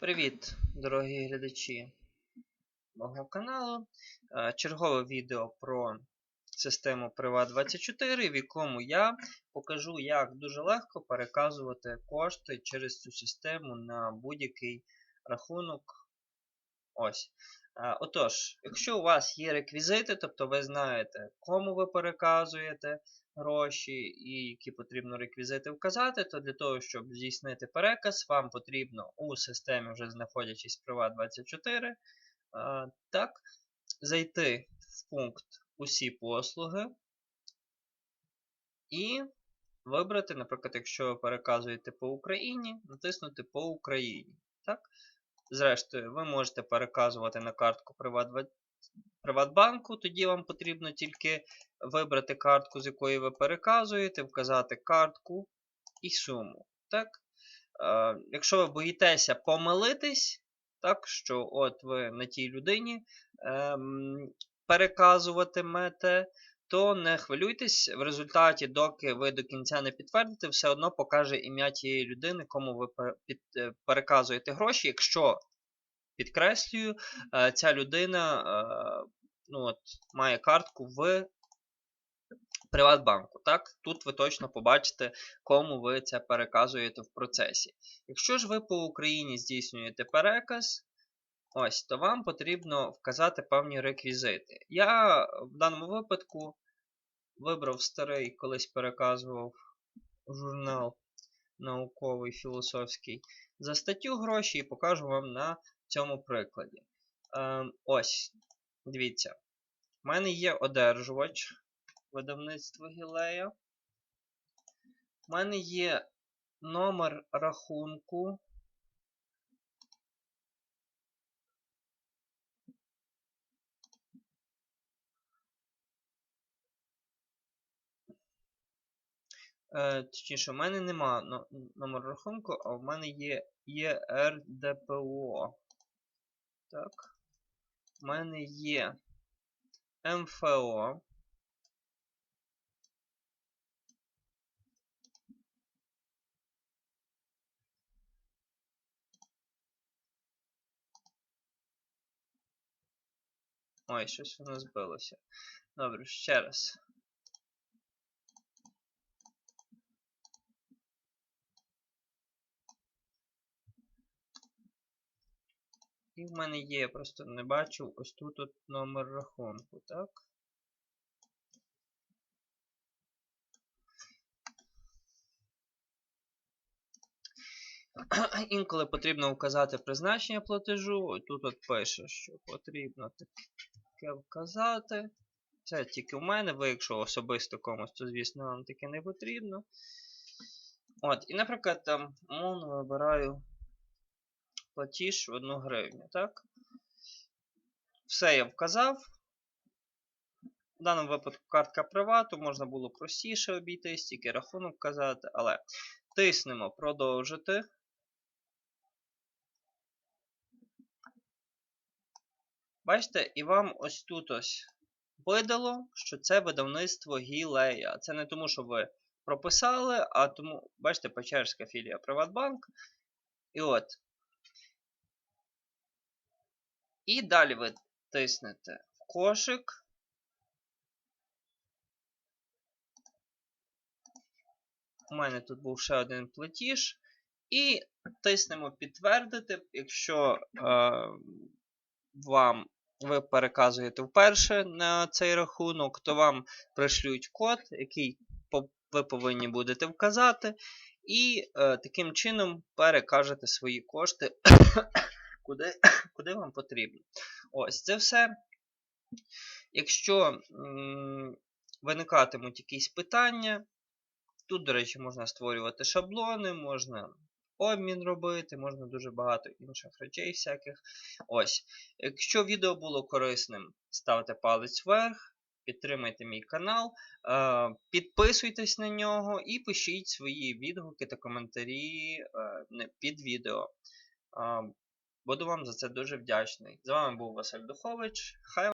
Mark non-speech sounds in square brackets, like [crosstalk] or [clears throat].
Привіт, дорогі глядачі мого каналу. Е, Чергове відео про систему Privat24, в якому я покажу, як дуже легко переказувати кошти через цю систему на будь-який рахунок. Ось. Е, Отож, якщо у вас є реквізити, тобто ви знаєте, кому ви переказуєте гроші і які потрібно реквізити вказати, то для того, щоб здійснити переказ, вам потрібно у системі, вже знаходячись в Privat24, е, так, зайти в пункт Усі послуги і вибрати, наприклад, якщо ви переказуєте по Україні, натиснути по Україні. Так? Зрештою, ви можете переказувати на картку Приват- Приватбанку, тоді вам потрібно тільки вибрати картку, з якої ви переказуєте, вказати картку і суму. Так? Е, якщо ви боїтеся помилитись, так, що от ви на тій людині ем, переказуватимете, то не хвилюйтесь. В результаті, доки ви до кінця не підтвердите, все одно покаже ім'я тієї людини, кому ви е, переказуєте гроші. Якщо, підкреслюю, е, ця людина е, ну, от, має картку в Приватбанку. Так? Тут ви точно побачите, кому ви це переказуєте в процесі. Якщо ж ви по Україні здійснюєте переказ, ось, то вам потрібно вказати певні реквізити. Я в даному випадку вибрав старий, колись переказував журнал науковий філософський за статтю гроші і покажу вам на цьому прикладі. Ем, ось, дивіться. У мене є одержувач видавництво Гілея. У мене є номер рахунку. Е, точніше, у мене нема но- номеру рахунку, а в мене є ЄРДПО. Так. У мене є МФО. Ой, щось воно збилося. Добре, ще раз. І в мене є, я просто не бачу ось тут от номер рахунку, так? [clears throat] Інколи потрібно вказати призначення платежу. Тут от пише, що потрібно таке вказати. Це тільки в мене, ви, якщо особисто комусь, то звісно вам таке не потрібно. От, і, наприклад, там, умовно вибираю платіж 1 гривню, так? Все я вказав. В даному випадку картка привату, можна було простіше обійтись, тільки рахунок вказати, але тиснемо продовжити. Бачите, і вам ось тут ось видало, що це видавництво Гілея. Це не тому, що ви прописали, а тому, бачите, Печерська філія Приватбанк. І от. І далі ви тиснете в кошик. У мене тут був ще один платіж. І тиснемо підтвердити, якщо е, вам ви переказуєте вперше на цей рахунок, то вам пришлють код, який ви повинні будете вказати, і е, таким чином перекажете свої кошти куди, [coughs] куди вам потрібно. Ось це все. Якщо виникатимуть якісь питання, тут, до речі, можна створювати шаблони, можна обмін робити, можна дуже багато інших речей всяких. Ось. Якщо відео було корисним, ставте палець вверх, підтримайте мій канал, е, підписуйтесь на нього і пишіть свої відгуки та коментарі е, під відео. Буду вам за це дуже вдячний. З вами був Василь Духович. Хай